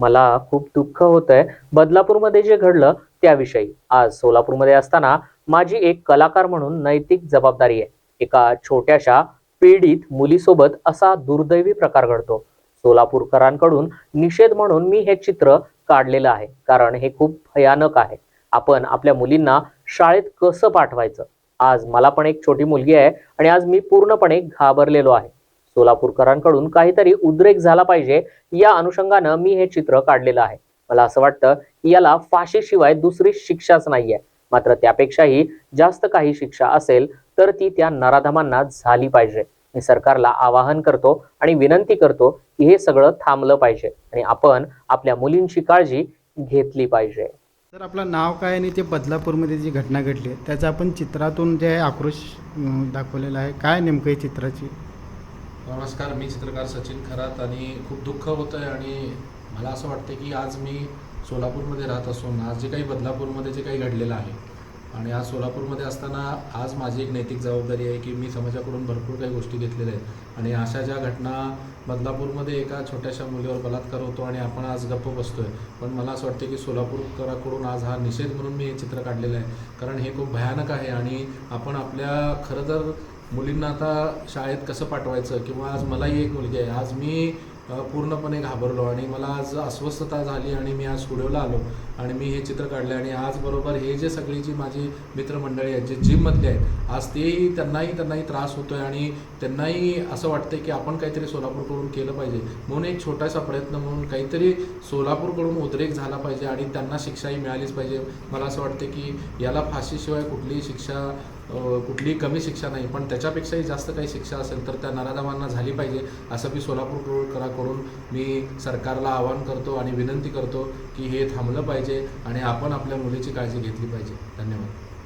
मला खूप दुःख होत आहे बदलापूरमध्ये जे घडलं त्याविषयी. आज सोलापूरमध्ये असताना माझी एक कलाकार म्हणून नैतिक जबाबदारी आहे. एका छोट्याशा पीडित मुलीसोबत असा दुर्दैवी प्रकार घडतो. सोलापूरकरांकडून निषेध म्हणून मी हे चित्र काढलेलं आहे. कारण हे खूप भयानक आहे. आपण आपल्या मुलींना शाळेत कसं पाठवायचं? आज मला पण एक छोटी मुलगी आहे आणि आज मी पूर्णपणे घाबरलेलो आहे. सोलापूरकरांकडून काहीतरी उद्रेक झाला पाहिजे या अनुषंगानं मी हे चित्र काढलेलं आहे. मला असं वाटतं की याला फाशीशिवाय दुसरी शिक्षाच नाहीये. मात्र त्यापेक्षाही जास्त काही शिक्षा असेल तर ती त्या नराधमांना झाली पाहिजे. मी सरकारला आवाहन करतो आणि विनंती करतो की हे सगळं थांबलं पाहिजे आणि आपण आपल्या मुलींची काळजी घेतली पाहिजे. तर आपलं नाव काय आणि ते बदलापूरमध्ये जी घटना घडली त्याचं आपण चित्रातून जे आक्रोश दाखवलेला आहे काय नेमकं चित्राची? नमस्कार मी चित्रकार सचिन खरात आणि खूप दुःख होतं आहे आणि मला असं वाटतं की आज मी सोलापूरमध्ये राहत असून आज जे काही बदलापूरमध्ये जे काही घडलेलं आहे आणि आज सोलापूरमध्ये असताना आज माझी एक नैतिक जबाबदारी आहे की मी समाजाकडून भरपूर काही गोष्टी घेतलेल्या आहेत आणि अशा ज्या घटना बदलापूरमध्ये एका छोट्याशा मुलीवर बलात्कार होतो आणि आपण आज गप्प बसतोय. पण मला असं वाटतं की सोलापूरकराकडून आज हा निषेध म्हणून मी हे चित्र काढलेलं आहे. कारण हे खूप भयानक आहे आणि आपण आपल्या खरं तर मुलींना आता शाळेत कसं पाठवायचं? किंवा आज मलाही एक मुलगी आहे. आज मी पूर्णपणे घाबरलो आणि मला आज अस्वस्थता झाली आणि मी आज स्टुडिओला आलो आणि मी हे चित्र काढले आणि आज बरोबर हे जे सगळी जी माझी मित्रमंडळी आहेत जे जिममधले आहेत आज तेही त्यांनाही त्यांनाही त्रास होतो आहे आणि त्यांनाही असं वाटतं की आपण काहीतरी सोलापूरकडून केलं पाहिजे. म्हणून एक छोटासा प्रयत्न म्हणून काहीतरी सोलापूरकडून उद्रेक झाला पाहिजे आणि त्यांना शिक्षाही मिळालीच पाहिजे. मला असं वाटतं की याला फाशीशिवाय कुठलीही शिक्षा कुठलीही कमी शिक्षा नाही पण त्याच्यापेक्षाही जास्त काही शिक्षा असेल तर त्या नराधमांना झाली पाहिजे असं मी करून मी सरकारला आवाहन करतो आणि विनंती करतो की हे थांबलं पाहिजे आणि आपण आपल्या मुलीची काळजी घेतली पाहिजे. धन्यवाद.